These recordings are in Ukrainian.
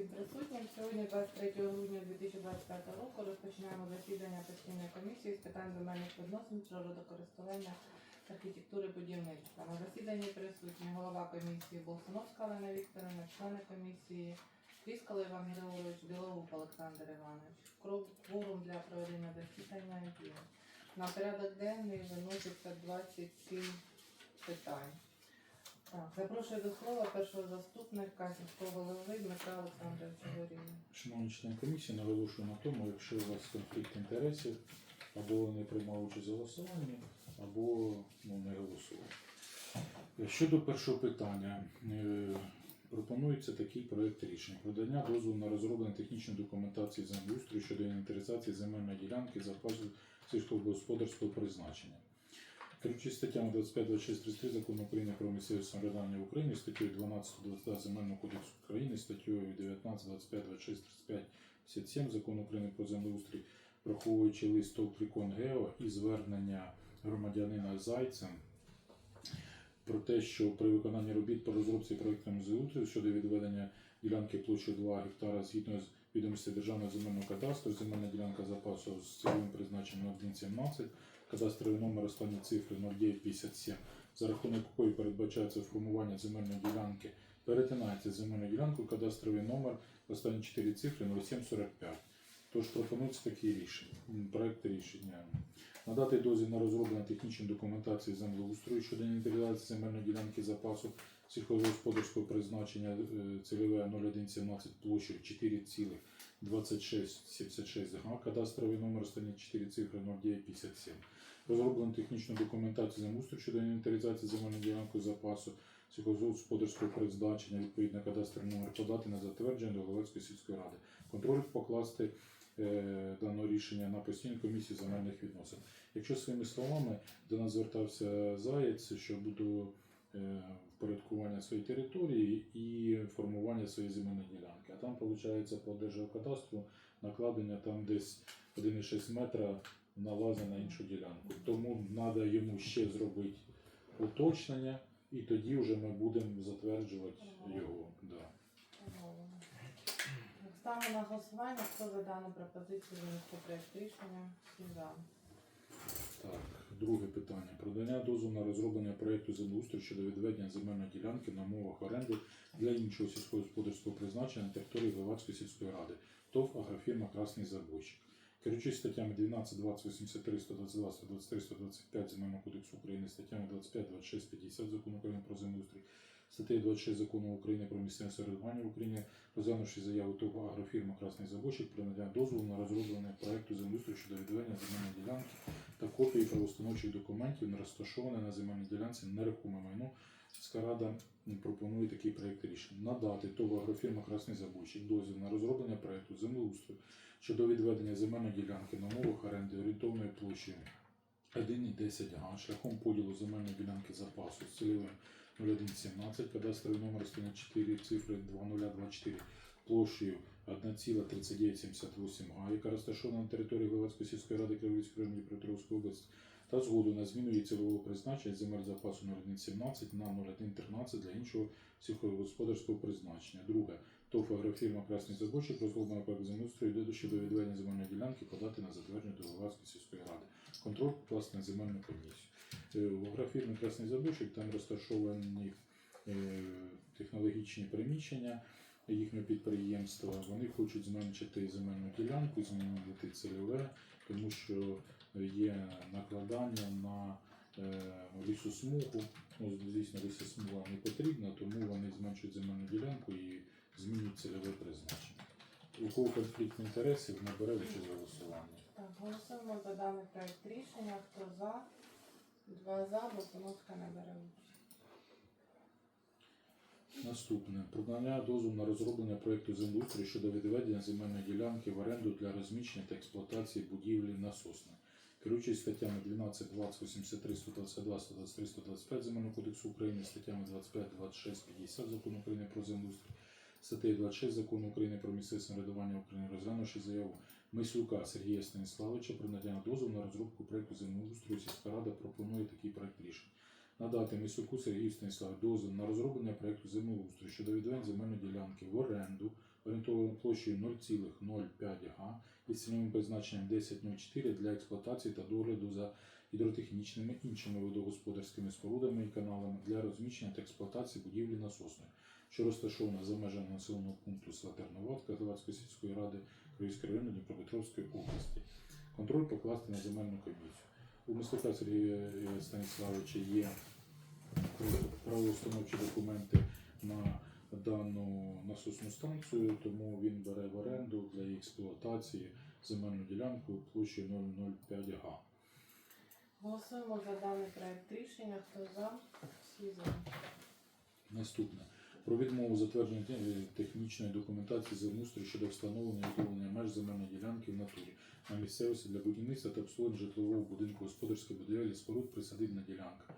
всім присутнім. Сьогодні, 23 грудня 2025 року, розпочинаємо засідання постійної комісії з питань земельних відносин, природокористування, архітектури будівництва. На засіданні присутні голова комісії Болсуновська Олена Вікторівна, члени комісії Тріскало Іван Григорович, Білорук Олександр Іванович. Кворум для проведення засідання є. На порядок денний виноситься 27 питань. Так, запрошую до слова першого заступника сільського голови Дмитра Олександровича Горіна. Шановні члени комісії, наголошую на тому, якщо у вас конфлікт інтересів, або не приймали участь у голосуванні, або ну, не голосували. Щодо першого питання, е, пропонується такий проєкт рішення. Продання дозволу на розроблення технічної документації землеустрою щодо інвентаризації земельної ділянки запасу сільськогосподарського призначення. Керуючись статтями 25, 26, 33 Закону України про місцеве самоврядування в Україні, статтею 12, 22 Земельного кодексу України, статтею 19, 25, 26, 35, 57 Закону України про землеустрій, враховуючи лист Толклікон Гео і звернення громадянина Зайцем про те, що при виконанні робіт по розробці проєкту землеустрою щодо відведення ділянки площею 2 гектара згідно з відомості Державного земельного кадастру, земельна ділянка запасу з цільовим призначенням 1.17, кадастровий номер останні цифри 0957, за рахунок якої передбачається формування земельної ділянки, перетинається земельну ділянку, кадастровий номер останні 4 цифри 0745. Тож пропонується такі рішення, проекти рішення. Надати дозвіл на розроблення технічної документації землеустрою щодо інвентаризації земельної ділянки запасу сільськогосподарського призначення е, цільове 0117 площею 4,2676 га, кадастровий номер останні 4 цифри 0957. Розроблено технічну документацію землеустрою щодо інвентаризації земельної ділянки запасу сільськогосподарського призначення, відповідно кадастровий номер подати на затвердження до Головецької сільської ради. Контроль покласти е, дане рішення на постійну комісію земельних відносин. Якщо своїми словами до нас звертався Заєць щодо е, впорядкування своєї території і формування своєї земельної ділянки. А там, виходить, по Держгеокадастру накладення там десь 1,6 метра налазить на іншу ділянку. Тому треба йому ще зробити уточнення, і тоді вже ми будемо затверджувати його. Да. Ставимо на голосування, хто за дану пропозицію проєкт рішення. Всі за. Так, друге питання. Продання дозволу на розроблення проєкту землеустрою щодо відведення земельної ділянки на мовах оренди для іншого сільськогосподарського призначення на території Главацької сільської ради. ТОВ агрофірма Красний Забойщик. Керуючись статтями 12, 20, 83, 122, 123, 125 Земельного кодексу України, статтями 25, 26, 50 Закону України про землеустрій, статтею 26 Закону України про місцеве самоврядування в Україні, розглянувши заяву ТОВ агрофірма Красний Забойщик про надання дозволу на розроблення проекту землеустрою щодо відведення земельної ділянки та копії правоустановчих документів на розташоване на земельній ділянці нерухоме майно. Сільська рада пропонує такий проєкт рішення. Надати ТОВ агрофірма Красний Забойщик дозвіл на розроблення проєкту землеустрою щодо відведення земельної ділянки на умовах оренди орієнтовною площею 1,10 га шляхом поділу земельної ділянки запасу з цільовим 0117, кадастровий номер стоїть 4 цифри 2024 площею 1,3978 га, яка розташована на території Главацької сільської ради Кривицької району Дніпропетровської області, та згоду на зміну її цільового призначення земель запасу 0117 на 0113 для іншого сільськогосподарського призначення. Друге. ТОВ агрофірма Красний Заборчик розроблена проект землеустрою йде щодо відведення земельної ділянки подати на затвердження до Главацької сільської ради. Контроль покласти на земельну комісію. Е, В агрофірмі Красний Заборчик там розташовані е, технологічні приміщення їхнього підприємства. Вони хочуть зменшити земельну ділянку, змінити цільове, тому що є накладання на е, лісосмугу. Ну, звісно, лісосмуга не потрібна, тому вони зменшують земельну ділянку і змінюють цільове призначення. У кого конфлікт інтересів набере участь в голосуванні. Так, голосуємо за даний проєкт рішення. Хто за? Два за, Болсуновська не бере участь. Наступне продання дозволу на розроблення проєкту землеустрою щодо відведення земельної ділянки в оренду для розміщення та експлуатації будівлі насосної. Керуючись статтями 12, 20, 83, 122, 123, 125 Земельного кодексу України, статтями 25, 26, 50 Закону України про землеустрій, статтею 26 Закону України про місцеве самоврядування України, розглянувши заяву Мисюка Сергія Станіславовича про надання дозволу на розробку проєкту землеустрою, сільська рада пропонує такий проєкт рішення. Надати Мисюку Сергію Станіславовичу дозвіл на розроблення проєкту землеустрою щодо відведення земельної ділянки в оренду орієнтовно площею 0,05 га і цільовим призначенням 1004 для експлуатації та догляду за гідротехнічними іншими водогосподарськими спорудами і каналами для розміщення та експлуатації будівлі насосної, що розташована за межами населеного пункту села Терноватка сільської ради Київського району Дніпропетровської області. Контроль покласти на земельну комісію. У мистика Сергія Станіславовича є правоустановчі документи на дану насосну станцію, тому він бере в оренду для експлуатації земельну ділянку площею 005 га. Голосуємо за даний проект рішення. Хто за? Всі за. Наступне. Про відмову затвердження технічної документації землеустрою щодо встановлення і відновлення меж земельної ділянки в натурі на місцевості для будівництва та обслуговування житлового будинку господарської будівлі споруд присадибна ділянка.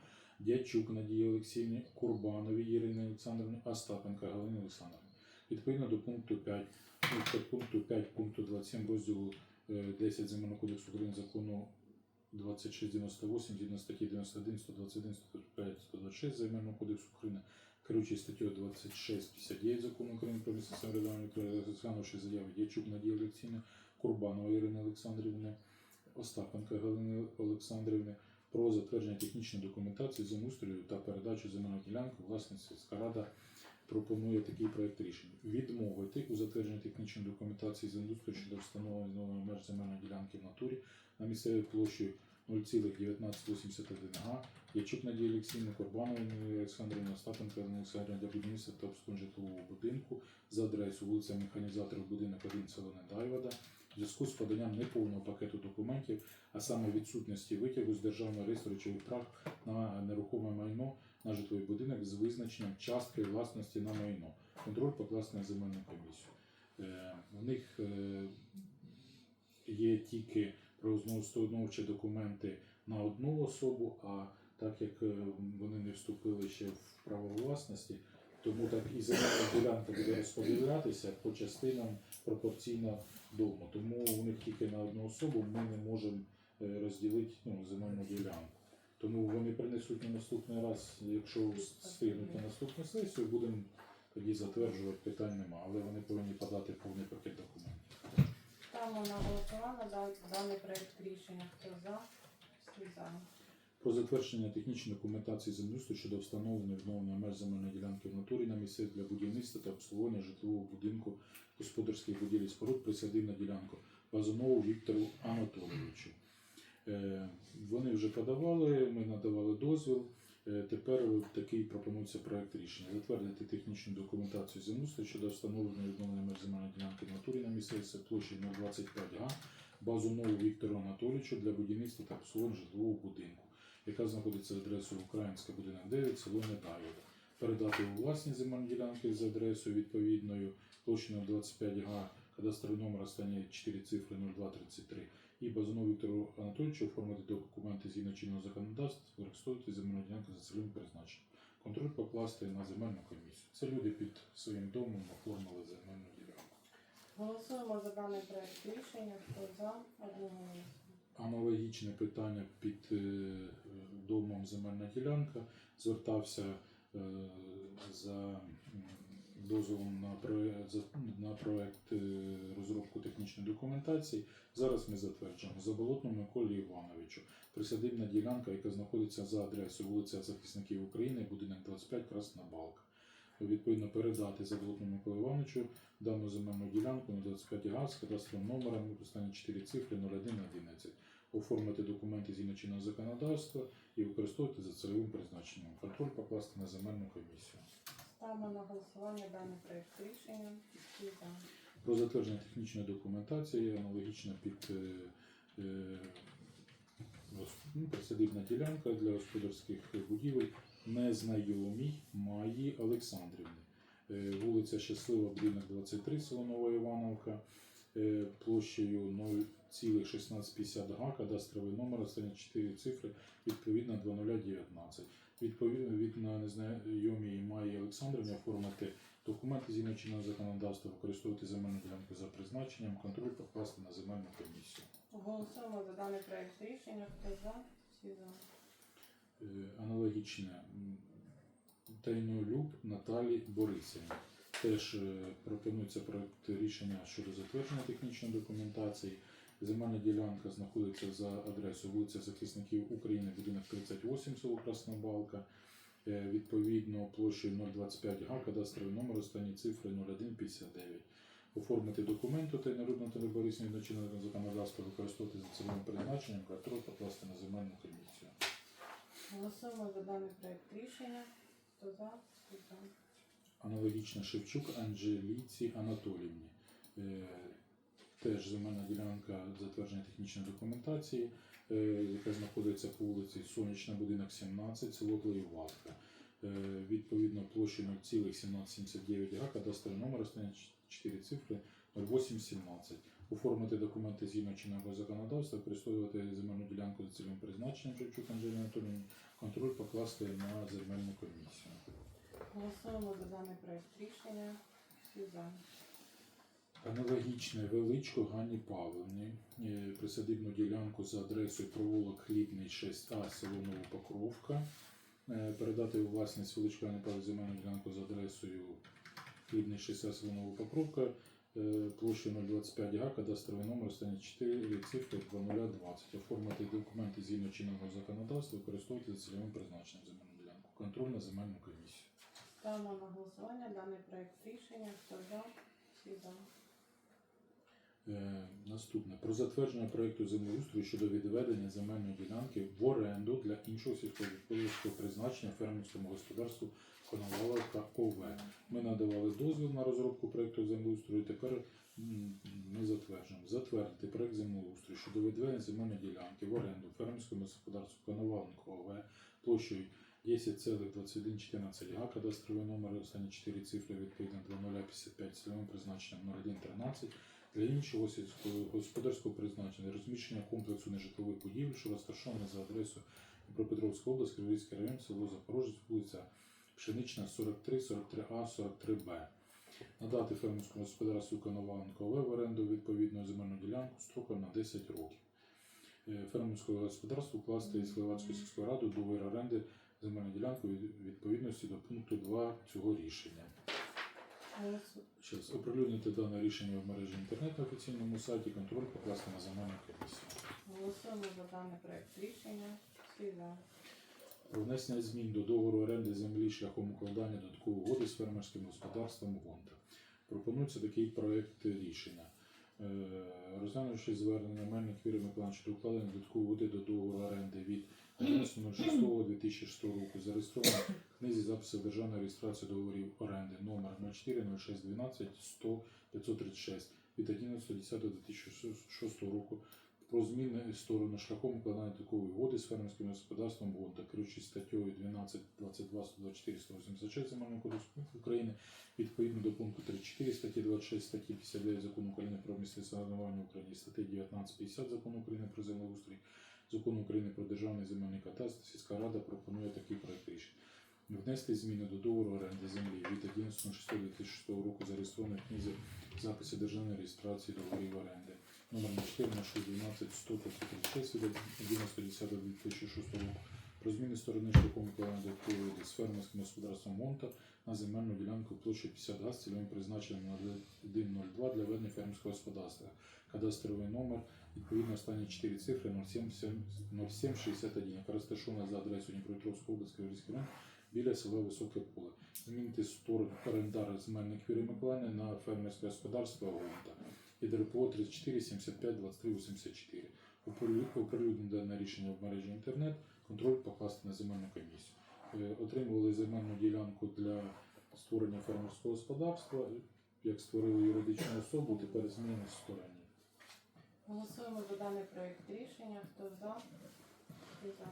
Дячук Надії Олексіївні, Курбанові Ірині Олександрівні, Остапенка Галині Олександрівні. Відповідно до пункту 5, ну, пункту 5 пункту 27 розділу е, 10 Земельного кодексу України закону 2698 згідно статті 91, 121, 105, 126 Земельного кодексу України керуючись статтею 2659 закону України про місцеве самоврядування, розглянувши заяви Дячук Надії Олексійни, Курбанова Ірини Олександрівни, Остапенка Галини Олександрівни про затвердження технічної документації землеустрою та передачу земельної ділянки власності сільська рада пропонує такий проект рішення. Відмовити у затвердженні технічної документації землеустрою щодо встановлення нової меж земельної ділянки в натурі на місцевій площі 0,1981 га Ячук Надії Олексійовни, Корбанової Олександрівни, Остапенка Олександрівни для будівництва та обслуговування житлового будинку за адресою вулиця Механізаторів, будинок 1 село Недайвода в зв'язку з поданням неповного пакету документів, а саме відсутності витягу з державного реєстру речових прав на нерухоме майно на житловий будинок з визначенням частки власності на майно. Контроль покласти на земельну комісію. Е, В них е, є тільки правоустановчі документи на одну особу, а так як е, вони не вступили ще в право власності, тому так і земельна ділянка буде розподілятися по частинам пропорційно дому. Тому у них тільки на одну особу ми не можемо е, розділити ну, земельну ділянку. Тому вони принесуть на наступний раз, якщо встигнуть на наступну сесію, будемо тоді затверджувати, питань нема, але вони повинні подати повний пакет документів. Ставимо на голосування дан- даний проект рішення. Хто за? Всі за. Про затвердження технічної документації землеустрою щодо встановлення відновлення меж земельної ділянки в натурі на місці для будівництва та обслуговування житлового будинку господарських будівель споруд присадив на ділянку Базунову Віктору Анатолійовичу. Е, Вони вже подавали, ми надавали дозвіл. Е, Тепер такий пропонується проект рішення. Затвердити технічну документацію землеустрою щодо встановлення відновлення меж земельної ділянки в натурі на місцевості площі 025 га Базунову Віктору Анатолійовичу для будівництва та обслуговування житлового будинку яка знаходиться адресою Українська будинок 9, село Недайвода. Передати у власні земельні ділянки за адресою відповідною площею 25 га, кадастровий номер останні 4 цифри 0233 і Базунову Віктору Анатолійовичу оформити документи згідно чинного законодавства, використовувати земельну ділянку за цільовим призначенням. Контроль покласти на земельну комісію. Це люди під своїм домом оформили земельну ділянку. Голосуємо за даний проект рішення. Хто за? Одноголосно. Аналогічне питання під е, домом земельна ділянка. Звертався е, за дозволом на проект, на проект е, розробку технічної документації. Зараз ми затверджуємо Заболотному Миколі Івановичу. Присадибна ділянка, яка знаходиться за адресою вулиця Захисників України, будинок 25, Красна Балка. Відповідно, передати Миколі Івановичу дану земельну ділянку на 25 га з кадастровим номером, останні 4 цифри 0111 оформити документи згідно чинного законодавства і використовувати за цільовим призначенням. Контроль покласти на земельну комісію. Ставимо на голосування даний проект рішення. За. Про затвердження технічної документації аналогічно під е, е, ну, присадибна ділянка для господарських будівель незнайомій Маї Олександрівни. Е, Вулиця Щаслива, будинок 23, село Нова Івановка, е, площею 0,1650 га, кадастровий номер, останні 4 цифри, відповідно 2019. Відповідно від на незнайомій Маї Олександрівні оформити документи згідно чинного законодавства, використовувати земельну ділянку за призначенням, контроль покласти на земельну комісію. Голосуємо за даний проект рішення. Хто за? Всі за. Е, Аналогічне Тайнолюб Наталі Борисівні. Теж е, пропонується проект рішення щодо затвердження технічної документації. Земельна ділянка знаходиться за адресою вулиця Захисників України, будинок 38, село Красна Балка. Е, Відповідно, площею 025 га, кадастровий номер, останні цифри 0159. Оформити документи та народного та Борисівні до законодавства використовувати за цільовим призначенням, контроль покласти на земельну комісію. Голосуємо за даний проект рішення. Хто за? Хто за? Аналогічно Шевчук Анжеліці Анатоліївні. Е, Теж земельна ділянка затвердження технічної документації, е, яка знаходиться по вулиці Сонячна, будинок 17, село Глоєватка. Е, Відповідно площею 0,1779 га, кадастровий номер, останні 4 цифри 0817. Оформити документи згідно чинного законодавства, використовувати земельну ділянку за цільовим призначенням Шевчук Анжелі Анатоліївні, контроль покласти на земельну комісію. Голосуємо за даний проект рішення. Всі за. Аналогічне величко Ганні Павлівні, е, присадибну ділянку за адресою провулок Хлібний 6А, село Новопокровка. Е, Передати у власність величко Ганні Павлівні земельну ділянку за адресою Хлібний 6А, село Новопокровка, площею 025 га, кадастровий номер, останні 4 цифри 2020. Оформити документи згідно чинного законодавства, використовувати за цільовим призначенням земельну ділянку. Контроль на земельну комісію. Ставимо на голосування даний проект рішення. Хто за? Всі за. Е, Наступне про затвердження проекту землеустрою щодо відведення земельної ділянки в оренду для іншого сільськогосподарського призначення фермерському господарству Коноваловка ОВ. Ми надавали дозвіл на розробку проекту землеустрою. Тепер ми затверджуємо. Затвердити проект землеустрою щодо відведення земельної ділянки в оренду фермерському господарству Коноваленко ОВ площею 10,2114 га, кадастровий номер, останні 4 цифри відповідно 2055 цільовим призначенням 0113 для іншого сільськогосподарського призначення розміщення комплексу нежитлових будівель, що розташований за адресою Дніпропетровська область, Кривицький район, село Запорожець, вулиця Пшенична, 43, 43А, 43Б. Надати фермерському господарству ОВ в оренду відповідну земельну ділянку строком на 10 років. Е, Фермерському господарству вкласти із Левацькою сільською радою договір оренди земельної ділянки відповідності до пункту 2 цього рішення. Щас оприлюднити дане рішення в мережі інтернет на офіційному сайті, контроль покласти на земельну комісію. Голосуємо за даний проект рішення. Всі за. Про внесення змін до договору оренди землі шляхом укладання додаткової угоди з фермерським господарством Гонта. Пропонується такий проект рішення. Е, Розглянувши звернення Мельник Віри Миколаївич щодо укладення додаткової угоди до договору оренди від 11.06.2006 року, зареєстровано в книзі записів державної реєстрації договорів оренди номер 040612 100 536 від 11.10.2006 року про зміни сторони шляхом укладання такої угоди з фермерським господарством ГОНТА, керуючись статтею 12, 22, 124, 186 Земельного кодексу України, відповідно до пункту 34 статті 26 статті 59 Закону України про місцеве в статті 19, 50 Закону України про землеустрій, Закону України про державний земельний кадастр, сільська рада пропонує такий проект рішення. Внести зміни до договору оренди землі від 11.06.2006 року зареєстрованої в книзі записі державної реєстрації договорів оренди номер 1412 100 536 від 11.10.2006 року про зміни сторони шляхом укладання додаткової з фермерським господарством Монта на земельну ділянку площі 50 га з цільовим призначенням на 1.02 для ведення фермерського господарства. Кадастровий номер, відповідно останні 4 цифри 0761, яка розташована за адресою Дніпропетровської області Київський район біля села Високе Поле. Змінити сторону орендара земельних Віри Миколаївни на фермерське господарство Гонта і ДРПО 34 75 23 84. Оприлюднено дане рішення в мережі інтернет, контроль покласти на земельну комісію. Е, Отримували земельну ділянку для створення фермерського господарства. Як створили юридичну особу, тепер зміни стороні. Голосуємо за даний проект рішення. Хто за? Всі за.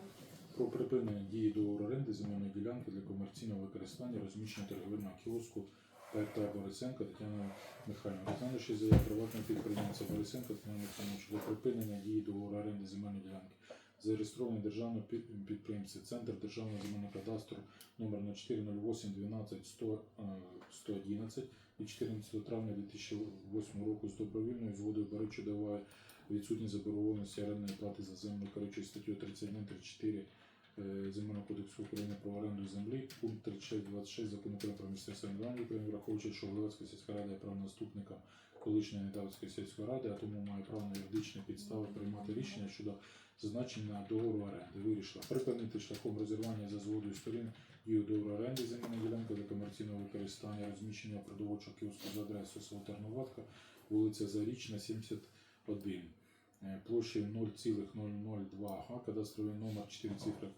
Про припинення дії договору оренди земельної ділянки для комерційного використання розміщення торговельного кіоску ПРТ Борисенко Тетяна Михайлівна. Розглянувши заяву приватного підприємця Борисенко Тетяна Михайлівна щодо припинення дії договору оренди земельної ділянки, зареєстрований державним під- Центр державного земельного кадастру номер 0408 12 100, е, 111 від 14 травня 2008 року з добровільною згодою беручи даває відсутність заборгованості орендної плати за землю, керуючись статтю 31 34 е, Земельного кодексу України про оренду землі, пункт 3626 закону України про місцеве самоврядування України, враховуючи, що Глевацька сільська рада є правонаступником колишньої Недавської сільської ради, а тому має право на юридичні підстави приймати рішення щодо зазначення договору оренди. Вирішила припинити шляхом розірвання за згодою сторін дію договору оренди земельної ділянки для комерційного використання розміщення продовольчого кіоску за адресою село Терноватка, вулиця Зарічна, 71. Е, Площею 0,002 га, кадастровий номер 4 цифри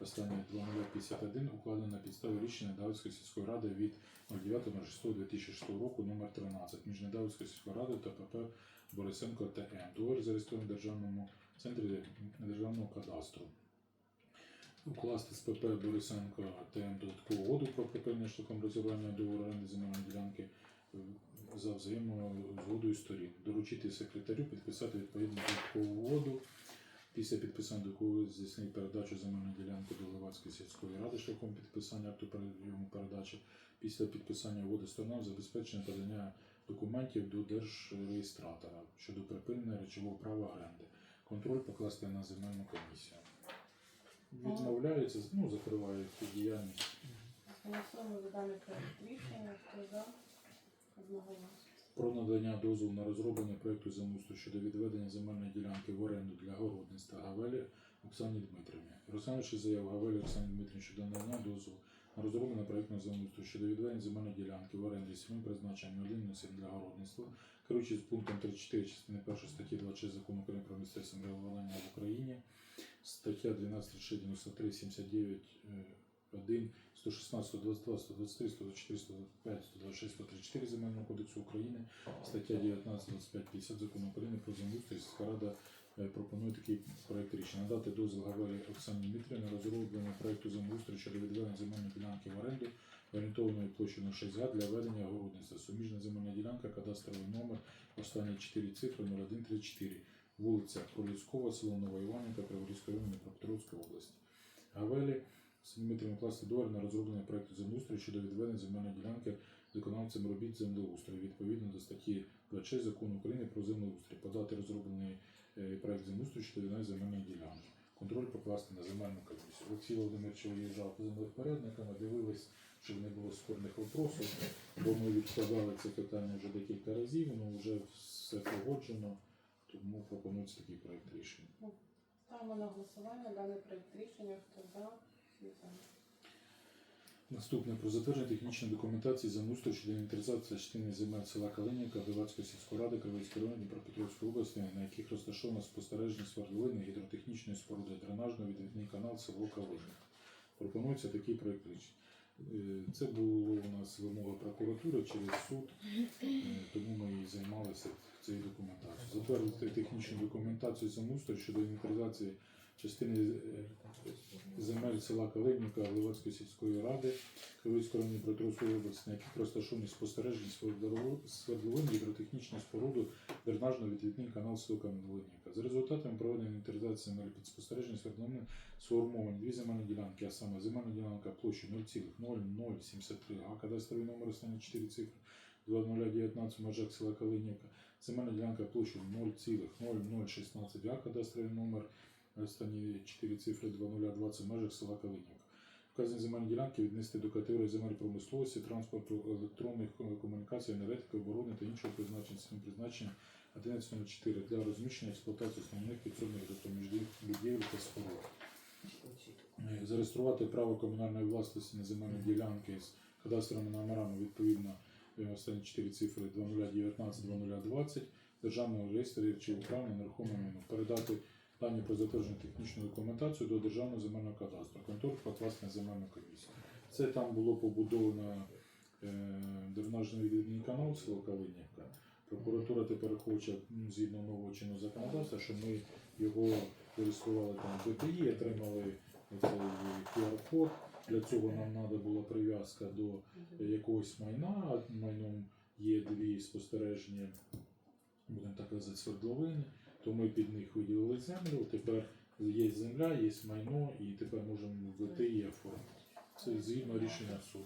останнє 2051 укладено на підставі рішення Давидської сільської ради від 09.06.2006 року номер 13 між Недавицькою сільською радою та ПП Борисенко ТМ. Договір зареєстрований в Державному центрі Державного кадастру. Укласти з ПП Борисенко ТМ додаткову угоду про припинення шляхом розірвання договору оренди земельної ділянки за взаємозгодою сторін. Доручити секретарю підписати відповідну угоду. Після підписання договору здійснити передачу земельної ділянки до Левацької сільської ради шляхом підписання акту прийому передачі. Після підписання угоди сторонам забезпечення подання документів до держреєстратора щодо припинення речового права оренди. Контроль покласти на земельну комісію. Відмовляється, ну, закриває діяльність. Голосуємо за даний рішення. Хто за? Про надання дозволу на розроблення проекту землеустрою щодо відведення земельної ділянки в оренду для городництва Гавелі Оксані Дмитрівні. Розглянувши заяву Гавелі Оксані Дмитрівні щодо надання дозволу на розроблення проектного землеустрою щодо відведення земельної ділянки в оренді призначенням один для городництва, керуючись пунктом 34 частини 1 статті 26 закону України про місцеве самоврядування в Україні, стаття 12, 36, 93, 79, е, 1, 116, 122, 123, 124, 125, 126, 134 Земельного кодексу України, стаття 19, 25, 50 Закону України про землеустрій. Сільська рада е, пропонує такий проект рішення. Надати дозвіл Гавелі Оксані Дмитрівні на розроблення проекту землеустрою щодо відведення земельної ділянки в оренду орієнтованої площею 06 га для ведення городництва. Суміжна земельна ділянка, кадастровий номер, останні 4 цифри 0134. Вулиця Проліцькова, село Нова Іванівка, Криворізького району Дніпропетровської області. Гавелі Дмитром класти договір на розроблення проекту землеустрою щодо відведення земельної ділянки виконавцем робіт землеустрою відповідно до статті 26 закону України про землеустрій, подати розроблений е, проект землеустрою щодо відведення земельної ділянки. Контроль покласти на земельну комісію. Олексій Володимирович виїжджав по землевпорядниками, дивились, щоб не було спорних вопросів, бо ми відкладали це питання вже декілька разів, воно вже все погоджено, тому пропонується такий проект рішення. Ставимо на голосування даний проект рішення. Хто за? Наступне про затвердження технічної документації за землеустрою щодо інвентаризації частини земель села Калинівка Гливацької сільської ради Кривицького району Дніпропетровської області, на яких розташовано спостережні свердловини гідротехнічної споруди дренажної відвідний канал село Калинівка. Пропонується такий проект рішення. Е, Це було у нас вимога прокуратури через суд, е, тому ми і займалися цією документацією. Затвердити технічну документацію за землеустрою щодо інвентаризації частини е, земель села Калинівка Гливацької сільської ради Кривицького району Дніпропетровської області, на яких розташовані спостережні свердловин- свердловин гідротехнічну споруду дренажно-відвідний канал село Калинівка. За результатами проведення інвентаризації земель під спостереження свердловин сформовані дві земельні ділянки, а саме земельна ділянка площі 0,0073 га, кадастровий номер останні 4 цифри 2019 в межах села Калинівка, земельна ділянка площі 0,0016 га, кадастровий номер останні 4 цифри 2020 в межах села Калинівка. Вказані земельні ділянки віднести до категорії земель промисловості, транспорту, електронних е, комунікацій, енергетики, оборони та іншого призначення своїм призначенням 11.04 для розміщення експлуатації основних підсобних будівель та споруд. Е, Зареєструвати право комунальної власності на земельні ділянки з кадастровими номерами відповідно е, останні 4 цифри 2019-2020 Державного реєстру чи управління нерухомим майном. Передати дані про затверджену технічну документацію до Державного земельного кадастру. Контроль покласти на земельну комісію. Це там було побудовано е, дренажний відвідний канал село Калинівка. Прокуратура тепер хоче згідно нового чинного законодавства, щоб ми його зареєстрували там ДТІ, отримали QR-код. Для цього нам треба була прив'язка до якогось майна. Майном є дві спостережні, будемо так казати, свердловини, то ми під них виділили землю. Тепер є земля, є майно, і тепер можемо в ДТІ оформити. Це згідно рішення суду.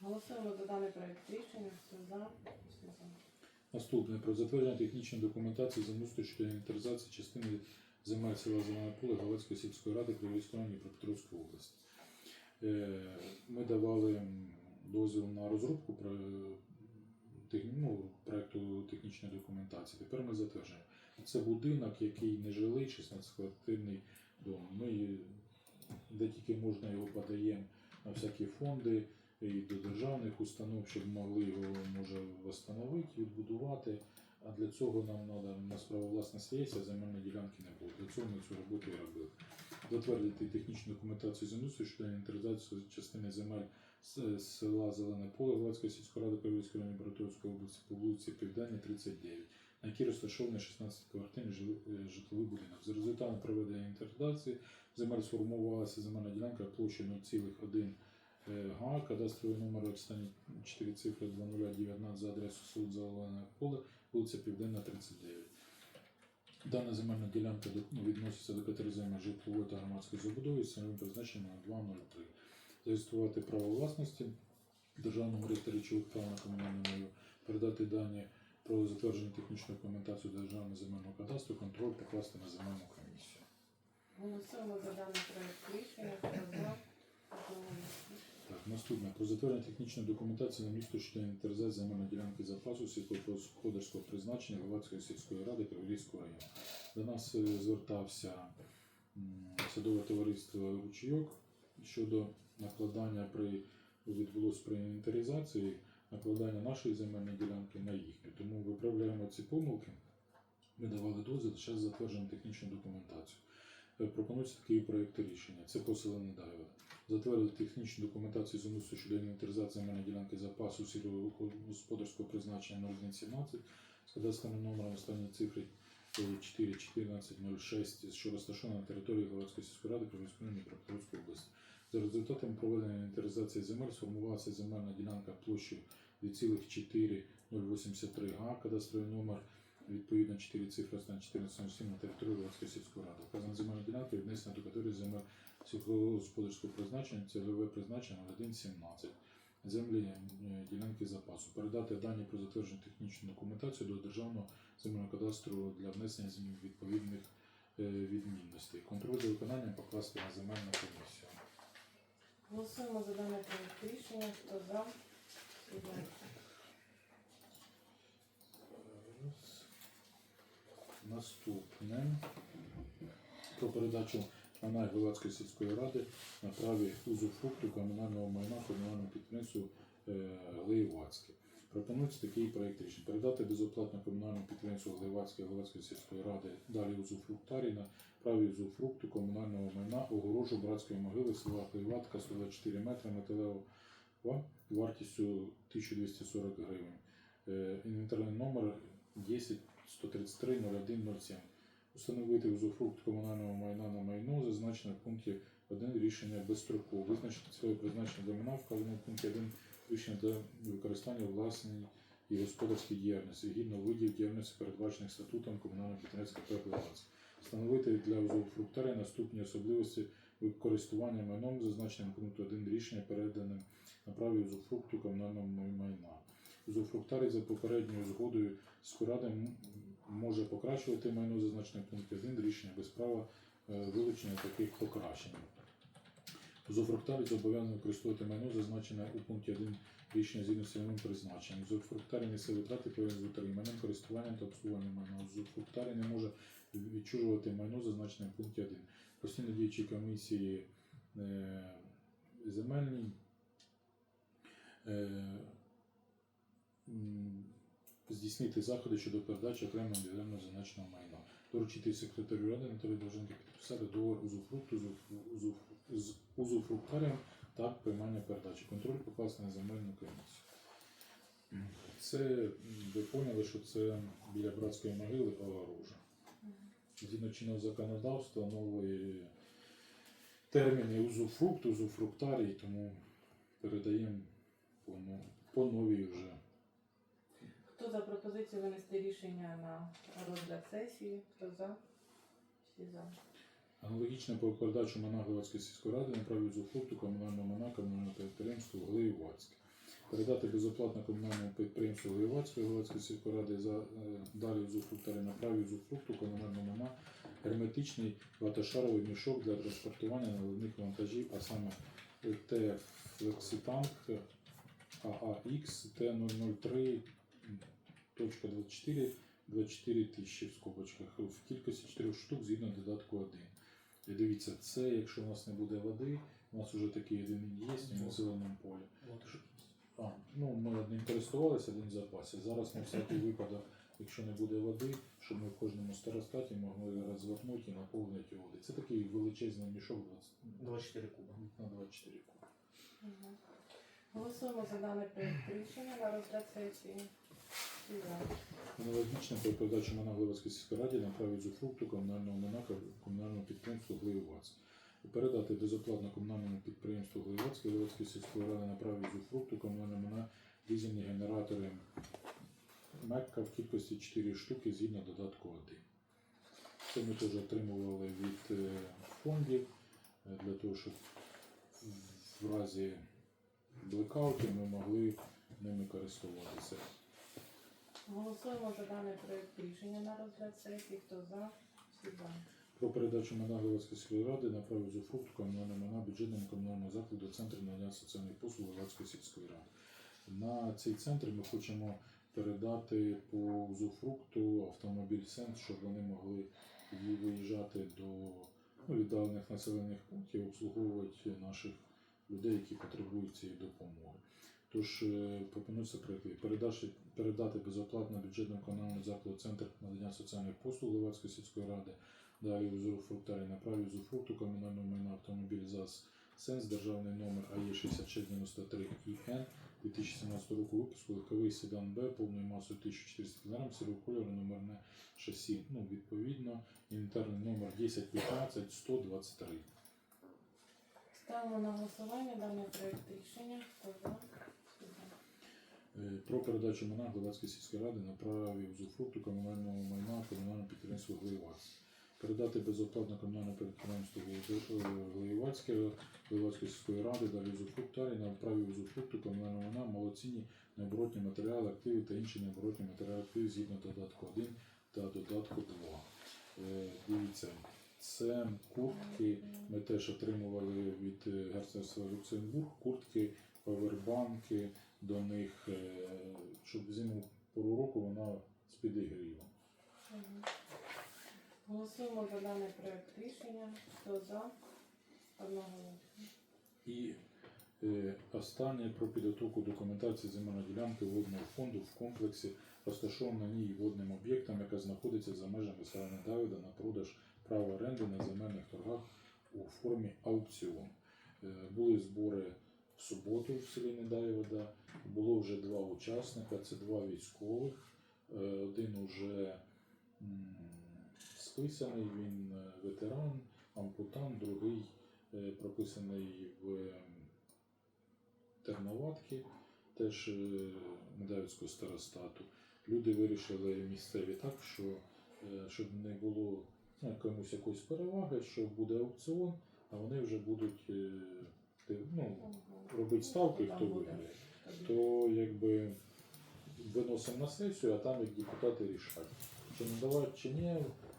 Голосуємо за даний проект рішення. Хто за? Наступне про затвердження технічної документації землеустрою щодо інвентаризації частини земель села Зелене Поле Галицької сільської ради Кривійської району Дніпропетровської області. Е, Ми давали дозвіл на розробку ну, проекту технічної документації. Тепер ми затверджуємо. Це будинок, який не жилий, 16-квартирний дом. Ми де тільки можна його подаємо на всякі фонди і до державних установ, щоб могли його може встановити, відбудувати. А для цього нам треба, у нас право власності є, а земельної ділянки не було. Для цього ми цю роботу і робили. Затвердити технічну документацію землеустрою щодо інвентаризації частини земель з села Зелене Поле Галицької сільської ради Київської району Братовської області по вулиці Південній, 39, на якій розташований 16 квартирний жил- е, житловий будинок. За результатами проведення інвентаризації земель сформувалася земельна ділянка площею 0,1 е, га, кадастровий номер останні 4 цифри 2019 за адресу суд Зелене Поле, вулиця Південна, 39. Дана земельна ділянка ну, відноситься до категорії житлової та громадської забудови з цільовим призначенням на 203. Зареєструвати право власності державному реєстрі прав на комунальну мову, передати дані про затвердження технічної документації Державного земельного кадастру, контроль покласти на земельну комісію. Голосуємо за даний проект рішення. Так, наступне про затвердження технічної документації на місто щодо інвентаризації земельної ділянки запасу сільськогосподарського призначення Галацької сільської ради Криворізького району. До нас е, звертався садове товариство Ручійок щодо накладання при відбулось при інвентаризації накладання нашої земельної ділянки на їхню. Тому виправляємо ці помилки. Ми давали дозвіл, зараз затверджуємо технічну документацію. Е, Пропонується такий проєкт рішення. Це поселення Дайва. Затвердити технічну документацію землеустрою щодо інвентаризації земельної ділянки запасу сільськогосподарського призначення 0117 з кадастровим номером останньої цифри е, 41406, що розташована на території Галицької сільської ради Кривської Дніпропетровської області. За результатами проведення інвентаризації земель сформувалася земельна ділянка площею 2,4083 га, кадастровий номер відповідно 4 цифри останні 1407 на території Галицької сільської ради. Вказана земельна ділянка віднесена до категорії земель сільськогосподарського призначення, цільове призначення 1.17 землі е, ділянки запасу. Передати дані про затверджену технічну документацію до Державного земельного кадастру для внесення змін відповідних е, відмінностей. Контроль за виконанням покласти на земельну комісію. Голосуємо за даний проєкт рішення. Хто за? Одноголосно. Наступне про передачу майна Галацької сільської ради на праві узуфрукту комунального майна комунального підприємства е, Глеєвацьке. Пропонується такий проєкт рішення. Передати безоплатно комунальному підприємству Глеєвацьке Галацької сільської ради далі узуфруктарі на праві узуфрукту комунального майна огорожу братської могили села Глеєватка 124 метри металева вартістю 1240 гривень. Е, Інвентарний номер 10 133 01 07. Установити узуфрукт комунального майна на майно, зазначене в пункті 1 рішення безстроково. Визначити своє призначення для майна, вказане в пункті 1 рішення для використання власної і господарської діяльності, згідно видів діяльності, передбачених статутом комунального підприємства КП «Главацьк». Встановити для узуфруктаря наступні особливості використання майном, зазначеним пункту 1 рішення, переданим на праві узуфрукту комунального майна. Узуфруктарій за попередньою згодою Скорада м- може покращувати майно, зазначене в пункті 1 рішення без права е, вилучення таких покращень. Узуфруктарій зобов'язаний використовувати майно, зазначене у пункті 1 рішення згідно з цільовим призначенням. Узуфруктарій несе витрати пов'язані з майном, користуванням та обслуговуванням майна. Узуфруктарій не може відчужувати майно, зазначене в пункті 1. Постійно діючі комісії е, земельні е, здійснити заходи щодо передачі окремо індивідуально зазначеного майна. Доручити секретарю ради Довженки підписати договор узуфрукту з уф- з уф- з узуфруктарем та приймання передачі. Контроль покласти на земельну комісію. Це ви поняли, що це біля братської могили огорожа. Згідно чинного законодавства, нові терміни узуфрукт, узуфруктарій, тому передаємо по, по новій вже. Хто за пропозицію винести рішення на розгляд сесії? Хто за? Всі за. Аналогічно по передачу майна Галицької сільської ради на праві узуфрукту комунального майна комунального підприємства Глеєвацьке. Передати безоплатно комунальному підприємству Воєвацької Галицької сільської ради за е, далі узуфруктори на праві узуфрукту комунального майна герметичний ватошаровий мішок для транспортування наливних вантажів, а саме Т Флекситанк ААХ Т003 точка 24 24 тисячі в скобочках в кількості 4 штук згідно додатку 1. І дивіться, це якщо у нас не буде води, у нас вже такий один є на зеленому полі. А, ну, ми одним користувалися, один в запасі. Зараз на всякий випадок, якщо не буде води, щоб ми в кожному старостаті могли розвернути і наповнити води. Це такий величезний мішок 20 24 куба. на 24 куб. Мгм. Голосуємо за даний проект рішення на розгляд сесії. Аналогічно по передачу майна Глибацької сільської раді на праві зуфрукту комунального майна комунального підприємства Глиювац. Передати безоплатно комунальному підприємству Глиювацької Глибацької сільської ради на праві зуфрукту комунального майна дизельні генератори Мекка в кількості 4 штуки згідно додатку 1. Це ми теж отримували від е, фондів е, для того, щоб в разі блекауту ми могли ними користуватися. Голосуємо за даний проект рішення на розгляд сесії. Хто за? Всі за. Про передачу майна сільської ради на право зуфрукту комунального майна бюджетному комунальному закладу Центру надання соціальних послуг Галицької сільської ради. На цей центр ми хочемо передати по зуфрукту автомобіль Сенс, щоб вони могли виїжджати до ну, віддалених населених пунктів, обслуговувати наших людей, які потребують цієї допомоги. Тож е, пропонується прийти передачі, передати безоплатно бюджетному комунальному закладу Центр надання соціальних послуг Левацької сільської ради Далі узурфруктарі на праві узурфрукту комунального майна автомобіль ЗАЗ Сенс, державний номер АЕ 6693 ІН 2017 року випуску, легковий седан Б повною масою 1400 кг, сірого кольору, номерне шасі. Ну, відповідно, інвентарний номер 1015 123. Ставимо на голосування даний проект рішення. Хто за? Е, Про передачу майна Глибацької сільської ради на праві узурфрукту комунального майна комунального підприємства Глиювац. Передати безоплатно комунальне підприємство Глиювацьке Глиювацької сільської ради далі узурфруктарі на праві узурфрукту комунального майна малоцінні необоротні матеріали, активи та інші необоротні матеріали активи згідно додатку 1 та додатку 2. Е, Дивіться, це куртки. Ми теж отримували від е, герцогства Люксембург куртки, павербанки до них, е, щоб зиму пору року вона з підігрівом. Голосуємо за даний проект рішення. Хто за? Одного. І е, останнє про підготовку документації земельної ділянки водного фонду в комплексі, розташованого на ній водним об'єктом, яка знаходиться за межами села Давида на продаж права оренди на земельних торгах у формі аукціону. Е, Були збори суботу в селі Недаєвода. Було вже два учасника, це два військових. Е, Один уже списаний, він е, ветеран, ампутант, другий е, прописаний в Терноватки, теж е, старостату. Люди вирішили місцеві так, що щоб не було ну, комусь якоїсь переваги, що буде аукціон, а вони вже будуть ну, робити ставки, хто виграє. То якби виносимо на сесію, а там як депутати рішать. Чи надавати, чи ні,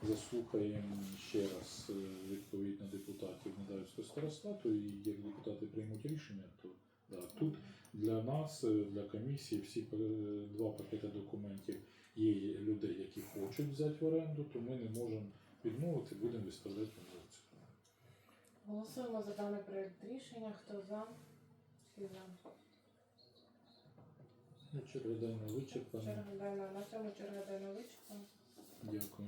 заслухаємо ще раз е, відповідно депутатів Медавського старостату, і як депутати приймуть рішення, то да, тут для нас, е, для комісії, всі е, два пакети документів є людей, які хочуть взяти в оренду, то ми не можемо відмовити, будемо виставляти на. Голосуємо за даний проект рішення. Хто за? Всі за. Черга денна вичерпана. Черга денна. На цьому черга денна вичерпана. Дякую.